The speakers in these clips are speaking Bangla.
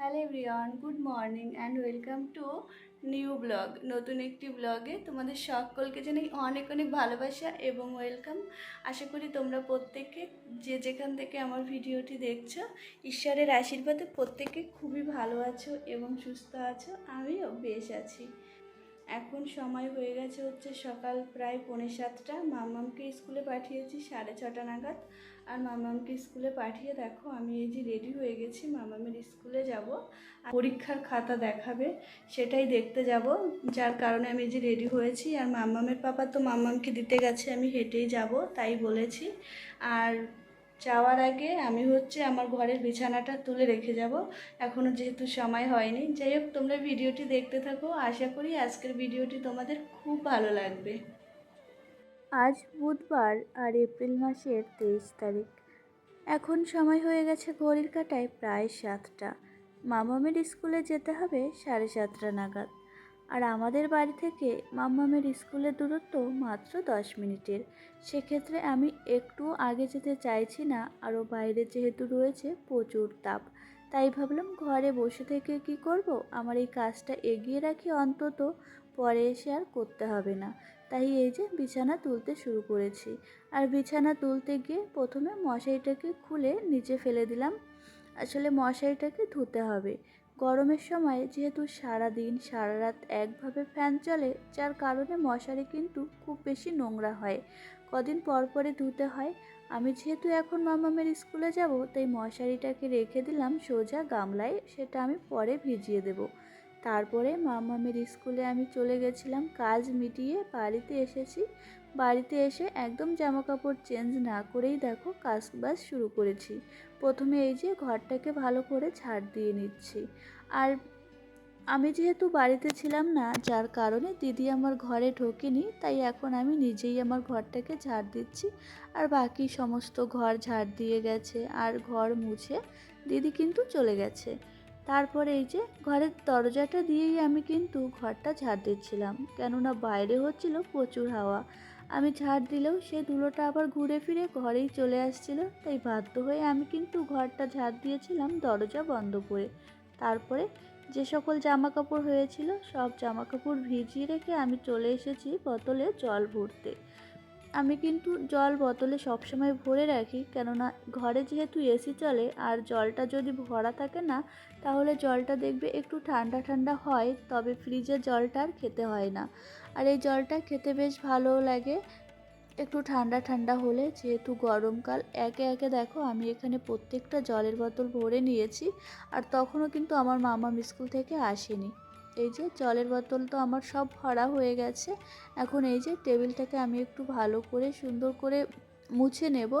Hello everyone good morning and welcome to new blog নতুন একটি ব্লগে তোমাদের সকলকে জানাই অনেক অনেক ভালোবাসা এবং ওয়েলকাম আশা করি তোমরা প্রত্যেকে যে যেখান থেকে আমার ভিডিওটি দেখছ, ঈশ্বরের আশীর্বাদে প্রত্যেকে খুবই ভালো আছো এবং সুস্থ আছো। আমিও বেশ আছি। এখন সময় হয়ে গেছে হচ্ছে সকাল প্রায় পৌনে সাতটা। মামামকে স্কুলে পাঠিয়েছি সাড়ে ছটা নাগাদ। আর মামামকে স্কুলে পাঠিয়ে দেখো, আমি এই যে রেডি হয়ে গেছি মামামের স্কুলে যাব। পরীক্ষার খাতা দেখাবে, সেটাই দেখতে যাব। যার কারণে আমি যে রেডি হয়েছি। আর মামামের পাপা তো মামামকে দিতে গেছে, আমি হেঁটেই যাব, তাই বলেছি। আর যাওয়ার আগে আমি হচ্ছে আমার ঘরের বিছানাটা তুলে রেখে যাব। এখনও যেহেতু সময় হয়নি। যাই হোক, তোমরা ভিডিওটি দেখতে থাকো। আশা করি আজকের ভিডিওটি তোমাদের খুব ভালো লাগবে। আজ বুধবার আর এপ্রিল মাসের তেইশ তারিখ। এখন সময় হয়ে গেছে ঘড়ির কাটায় প্রায় সাতটা। মামামের স্কুলে যেতে হবে সাড়ে সাতটা নাগাদ। আর আমাদের বাড়ি থেকে মাম্মামের স্কুলের দূরত্ব মাত্র দশ মিনিটের। সেক্ষেত্রে আমি একটু আগে যেতে চাইছি না, আরও বাইরে যেহেতু রয়েছে প্রচুর তাপ। তাই ভাবলাম ঘরে বসে থেকে কি করব? আমার এই কাজটা এগিয়ে রাখি অন্তত, পরে এসে আর করতে হবে না। তাই এই যে বিছানা তুলতে শুরু করেছি। আর বিছানা তুলতে গিয়ে প্রথমে মশারিটাকে খুলে নিচে ফেলে দিলাম। আসলে মশারিটাকে ধুতে হবে। গরমের সময় যেহেতু সারা দিন সারা রাত একভাবে ফ্যান চলে, যার কারণে মশারি কিন্তু খুব বেশি নোংরা হয়। কদিন পর পরে ধুতে হয়। আমি যেহেতু এখন মামামের স্কুলে যাব, তাই মশারিটাকে রেখে দিলাম সোজা গামলায়, সেটা আমি পরে ভিজিয়ে দেব। তারপরে মামামের স্কুলে আমি চলে গেছিলাম, কাজ মিটিয়ে বাড়িতে এসেছি। বাড়িতে এসে একদম জামা কাপড় চেঞ্জ না করেই দেখো, কাজ বাজ শুরু করেছি। প্রথমে এই যে ঘরটাকে ভালো করে ছাড় দিয়ে নিচ্ছি। আর আমি যেহেতু বাড়িতে ছিলাম না, যার কারণে দিদি আমার ঘরে ঢোকেনি, তাই এখন আমি নিজেই আমার ঘরটাকে ঝাড় দিচ্ছি। আর বাকি সমস্ত ঘর ঝাড় দিয়ে গেছে, আর ঘর মুছে দিদি কিন্তু চলে গেছে। তারপরে এই যে ঘরের দরজাটা দিয়েই আমি কিন্তু ঘরটা ঝাড় দিচ্ছিলাম, কেননা বাইরে হচ্ছিল প্রচুর হাওয়া। আমি ঝাড় দিলেও সে ধুলোটা আবার ঘুরে ফিরে ঘরেই চলে আসছিল। তাই বাধ্য হয়ে আমি কিন্তু ঘরটা ঝাড় দিয়েছিলাম দরজা বন্ধ করে। তারপরে যে সকল জামা কাপড় হয়েছিল, সব জামা কাপড় ভিজিয়ে রেখে আমি চলে এসেছি বোতলে জল ভরতে। আমি কিন্তু জল বোতলে সবসময় ভরে রাখি, কেননা ঘরে যেহেতু এসি চলে আর জলটা যদি ভরা থাকে না, তাহলে জলটা দেখবে একটু ঠান্ডা ঠান্ডা হয়, তবে ফ্রিজের জলটা আর খেতে হয় না। আর এই জলটা খেতে বেশ ভালোও লাগে, একটু ঠান্ডা ঠান্ডা হলে, যেহেতু গরমকাল, একে একে দেখো আমি এখানে প্রত্যেকটা জলের বোতল ভরে নিয়েছি, আর তখনও কিন্তু আমার মামা স্কুল থেকে আসেনি। এই যে জলের বোতল তো আমার সব ভরা হয়ে গেছে। এখন এই যে টেবিলটাকে আমি একটু ভালো করে সুন্দর করে মুছে নেব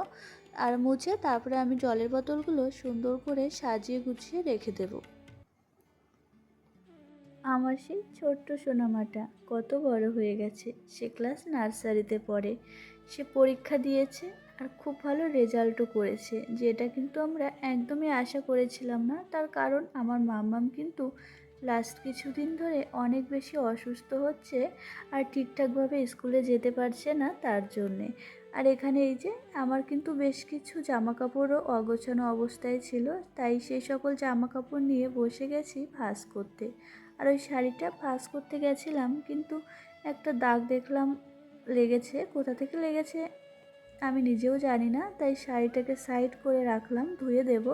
আর মুছে তারপরে আমি জলের বোতলগুলো সুন্দর করে সাজিয়ে গুছিয়ে রেখে দেব। আমার সেই ছোট্ট সোনামাটা কত বড় হয়ে গেছে, সে ক্লাস নার্সারিতে পড়ে। সে পরীক্ষা দিয়েছে আর খুব ভালো রেজাল্টও করেছে, যেটা কিন্তু আমরা একদমই আশা করেছিলাম না। তার কারণ আমার মাম্মাম কিন্তু লাস্ট কিছুদিন ধরে অনেক বেশি অসুস্থ হচ্ছে আর ঠিকঠাকভাবে স্কুলে যেতে পারছে না তার জন্যে। আর এখানে এই যে, আমার কিন্তু বেশ কিছু জামা কাপড়ও অগোছানো অবস্থায় ছিল, তাই সেই সকল জামা কাপড় নিয়ে বসে গেছি ভাস করতে। আর ওই শাড়িটা ভাস করতে গেছিলাম, কিন্তু একটা দাগ দেখলাম লেগেছে, কোথা থেকে লেগেছে আমি নিজেও জানি না, তাই শাড়িটাকে সাইড করে রাখলাম, ধুয়ে দেব।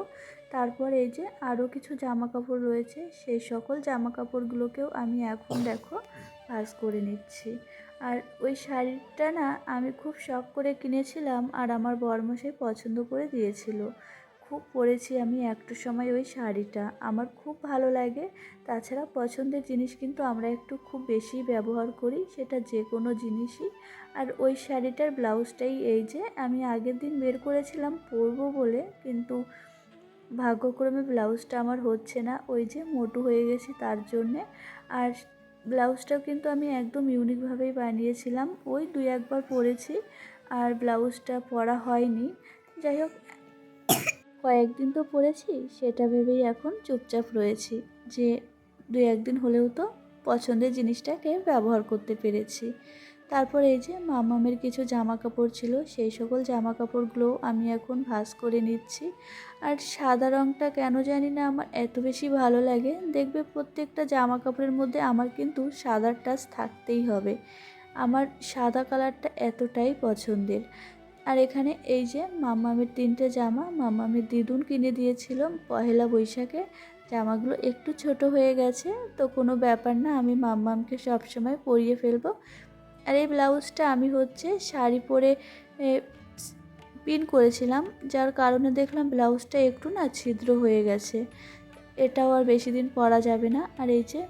তারপর এই যে আরও কিছু জামা কাপড় রয়েছে, সেই সকল জামা কাপড়গুলোকেও আমি এখন দেখো পাস করে নিচ্ছি। আর ওই শাড়িটা না আমি খুব শখ করে কিনেছিলাম, আর আমার বরমশাই পছন্দ করে দিয়েছিল। খুব পরেছি আমি একটা সময় ওই শাড়িটা। আমার খুব ভালো লাগে। তাছাড়া পছন্দের জিনিস কিন্তু আমরা একটু খুব বেশি ব্যবহার করি, সেটা যে কোনো জিনিসই। আর ওই শাড়িটার ব্লাউজটাই এই যে, আমি আগের দিন বের করেছিলাম পরবো বলে, কিন্তু ভাগ্যক্রমে ব্লাউজটা আমার হচ্ছে না। ওই যে মোটু হয়ে গেছি তার জন্যে। আর ব্লাউজটাও কিন্তু আমি একদম ইউনিকভাবেই বানিয়েছিলাম। ওই দুই একবার পরেছি, আর ব্লাউজটা পরা হয়নি। যাই হোক কয়েকদিন তো পরেছি সেটা ভেবেই এখন চুপচাপ রয়েছি যে দু একদিন হলেও তো পছন্দের জিনিসটাকে ব্যবহার করতে পেরেছি। তারপর এই যে মামামের কিছু জামা কাপড় ছিল, সেই সকল জামা কাপড়গুলো আমি এখন ভাঁজ করে নিচ্ছি। আর সাদা রঙটা কেন জানি না আমার এত বেশি ভালো লাগে। দেখবে প্রত্যেকটা জামা কাপড়ের মধ্যে আমার কিন্তু সাদার টাচ থাকতেই হবে। আমার সাদা কালারটা এতটাই পছন্দের। আর এখানে এই যে মামামের তিনটে জামা, মামামের দিদুন কিনে দিয়েছিল পহেলা বৈশাখে। জামাগুলো একটু ছোট হয়ে গেছে, তো কোনো ব্যাপার না, আমি মাম্মামকে সবসময় পরিয়ে ফেলব। আর এই ব্লাউজটা আমি হচ্ছে শাড়ি পরে পিন করেছিলাম, যার কারণে দেখলাম ব্লাউজটা একটু না ছিদ্র হয়ে গেছে। এটাও আর বেশি দিন পরা যাবে না। আর এই যে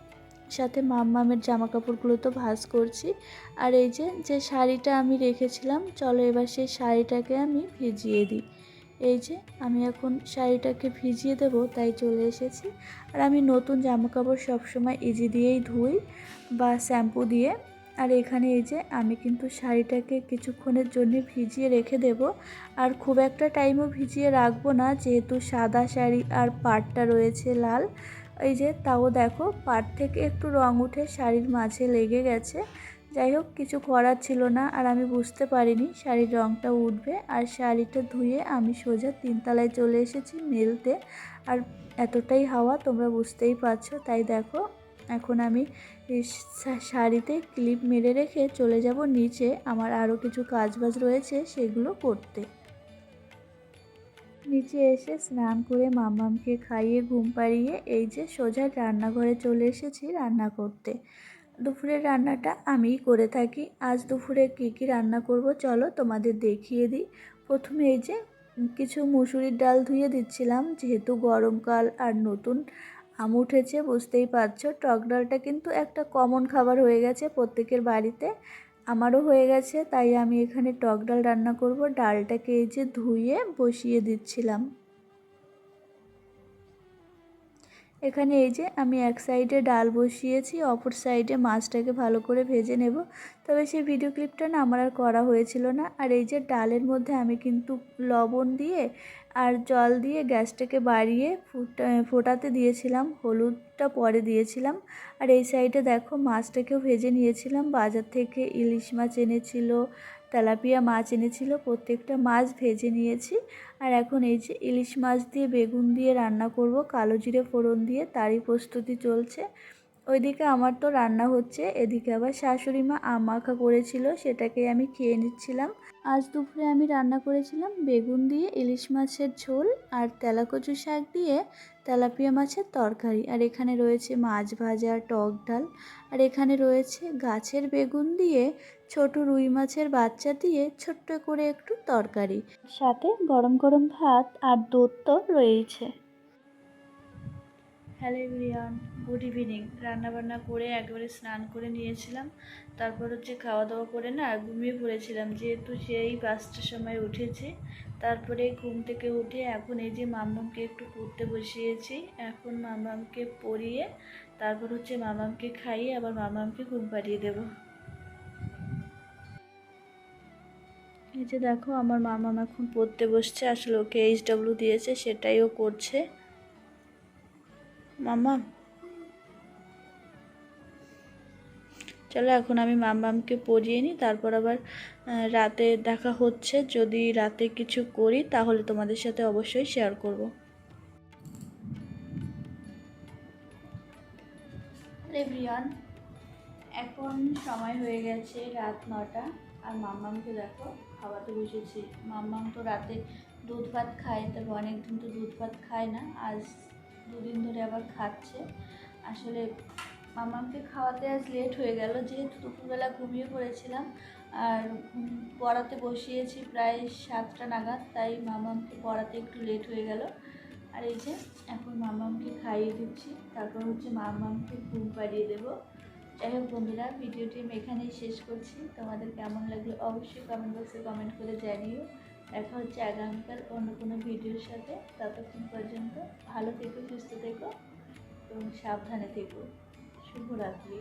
সাথে মাম্মামের জামা কাপড়গুলো তো ভাঁজ করছি। আর এই যে যে শাড়িটা আমি রেখেছিলাম, চলো এবার সেই শাড়িটাকে আমি ভিজিয়ে দিই। এই যে, আমি এখন শাড়িটাকে ভিজিয়ে দেব, তাই চলে এসেছি। আর আমি নতুন জামা কাপড় সবসময় ইজি দিয়েই ধুই বা শ্যাম্পু দিয়ে। আর এখানে এই যে, আমি কিন্তু শাড়িটাকে কিছুক্ষণের জন্য ভিজিয়ে রেখে দেব। আর খুব একটা টাইমও ভিজিয়ে রাখব না, যেহেতু সাদা শাড়ি আর পাটটা রয়েছে লাল এই যে, তাও দেখো, পাট থেকে একটু রং উঠে শাড়ির মাঝে লেগে গেছে। যাই হোক, কিছু করার ছিল না, আর আমি বুঝতে পারিনি শাড়ির রঙটা উঠবে। আর শাড়িটা ধুয়ে আমি সোজা তিনতলায় চলে এসেছি মেলতে। আর এতটাই হাওয়া, তোমরা বুঝতেই পারছ। তাই দেখো, এখন আমি শাড়িতে ক্লিপ মেরে রেখে চলে যাব নিচে। আমার আরও কিছু কাজবাজ রয়েছে সেগুলো করতে। নিচে এসে স্নান করে মামামকে খাইয়ে, ঘুম পাড়িয়ে এই যে সোজা রান্নাঘরে চলে এসেছি রান্না করতে। দুপুরের রান্নাটা আমিই করে থাকি। আজ দুপুরে কী কী রান্না করব চলো তোমাদের দেখিয়ে দিই। প্রথমে এই যে কিছু মুসুরির ডাল ধুয়ে দিচ্ছিলাম, যেহেতু গরমকাল আর নতুন আম উঠেছে, বুঝতেই পারছ। টক ডালটা কিন্তু একটা কমন খাবার হয়ে গেছে প্রত্যেকের বাড়িতে। আমারও হয়ে গেছে, তাই আমি এখানে টক ডাল রান্না করব। ডালটাকে এই যে ধুয়ে বসিয়ে দিচ্ছিলাম। এখানে এই যে আমি এক সাইডে ডাল বসিয়েছি, অপর সাইডে মাছটাকে ভালো করে ভেজে নেব। তবে সেই ভিডিও ক্লিপটা না আমার আর করা হয়েছিল না। আর এই যে ডালের মধ্যে আমি কিন্তু লবণ দিয়ে আর জল দিয়ে গ্যাসটাকে বাড়িয়ে ফুটা, ফোটাতে দিয়েছিলাম, হলুদটা পরে দিয়েছিলাম। আর এই সাইডে দেখো মাছটাকেও ভেজে নিয়েছিলাম। বাজার থেকে ইলিশ মাছ এনেছিল তেলাপিয়া মাছ এনেছিল, প্রত্যেকটা মাছ ভেজে নিয়েছি। আর এখন এই যে ইলিশ মাছ দিয়ে বেগুন দিয়ে রান্না করব, কালো জিরে ফোড়ন দিয়ে, তারই প্রস্তুতি চলছে। ওইদিকে আমার তো রান্না হচ্ছে, এদিকে আবার শাশুড়ি মা আম মাখা করেছিল সেটাকে আমি খেয়ে নিচ্ছিলাম। আজ দুপুরে আমি রান্না করেছিলাম বেগুন দিয়ে ইলিশ মাছের ঝোল আর তেলাকচু শাক দিয়ে তেলাপিয়া মাছের তরকারি। আর এখানে রয়েছে মাছ ভাজা, টক ডাল। আর এখানে রয়েছে গাছের বেগুন দিয়ে ছোট রুই মাছের বাচ্চা দিয়ে ছোট্ট করে একটু তরকারি। সাথে গরম গরম ভাত আর দুধ তো রয়েছে হ্যালো এভরিওয়ান, গুড ইভিনিং। রান্নাবান্না করে একেবারে স্নান করে নিয়েছিলাম। তারপর হচ্ছে খাওয়া দাওয়া করে না ঘুমিয়ে পড়েছিলাম। যেহেতু সেই পাঁচটার সময় উঠেছি, তারপরে ঘুম থেকে উঠে এখন এই যে মামামকে একটু পড়তে বসিয়েছি। এখন মামামকে পরিয়ে তারপর হচ্ছে মামামকে খাইয়ে আবার মামামকে ঘুম পাড়িয়ে দেবো। এই যে দেখো, আমার মামাম এখন পড়তে বসছে। আসলে ওকে এইচ ডাব্লিউ দিয়েছে, সেটাই ও করছে। মামা চলো এখন আমি মামামকে পরিয়ে নিই, তারপর আবার রাতে দেখা হচ্ছে। যদি রাতে কিছু করি, তাহলে তোমাদের সাথে অবশ্যই শেয়ার করব। এভরিওয়ান, এখন সময় হয়ে গেছে রাত নটা। আর মাম্মামকে দেখো খাওয়াতে বসেছি। মাম্মাম তো রাতে দুধ ভাত খায়, তবে অনেকদিন তো দুধ ভাত খায় না। আজ দুদিন ধরে আবার খাচ্ছে। আসলে মামামকে খাওয়াতে আজ লেট হয়ে গেল, যেহেতু দুপুরবেলা ঘুমিয়ে পড়েছিলাম। আর পড়াতে বসিয়েছি প্রায় সাতটা নাগাদ, তাই মামামকে পড়াতে একটু লেট হয়ে গেল। আর এই যে, এখন মামামকে খাইয়ে দিচ্ছি। তারপর হচ্ছে মামামকে ঘুম পাড়িয়ে দেবো। যাই হোক বন্ধুরা ভিডিওটি আমি এখানেই শেষ করছি। তোমাদের কেমন লাগল অবশ্যই কমেন্ট বক্সে কমেন্ট করে জানিও। দেখা হচ্ছে আগামীকাল অন্য কোনো ভিডিওর সাথে, ততক্ষণ পর্যন্ত ভালো থেকো, সুস্থ থেকো এবং সাবধানে থেকো। শুভরাত্রি।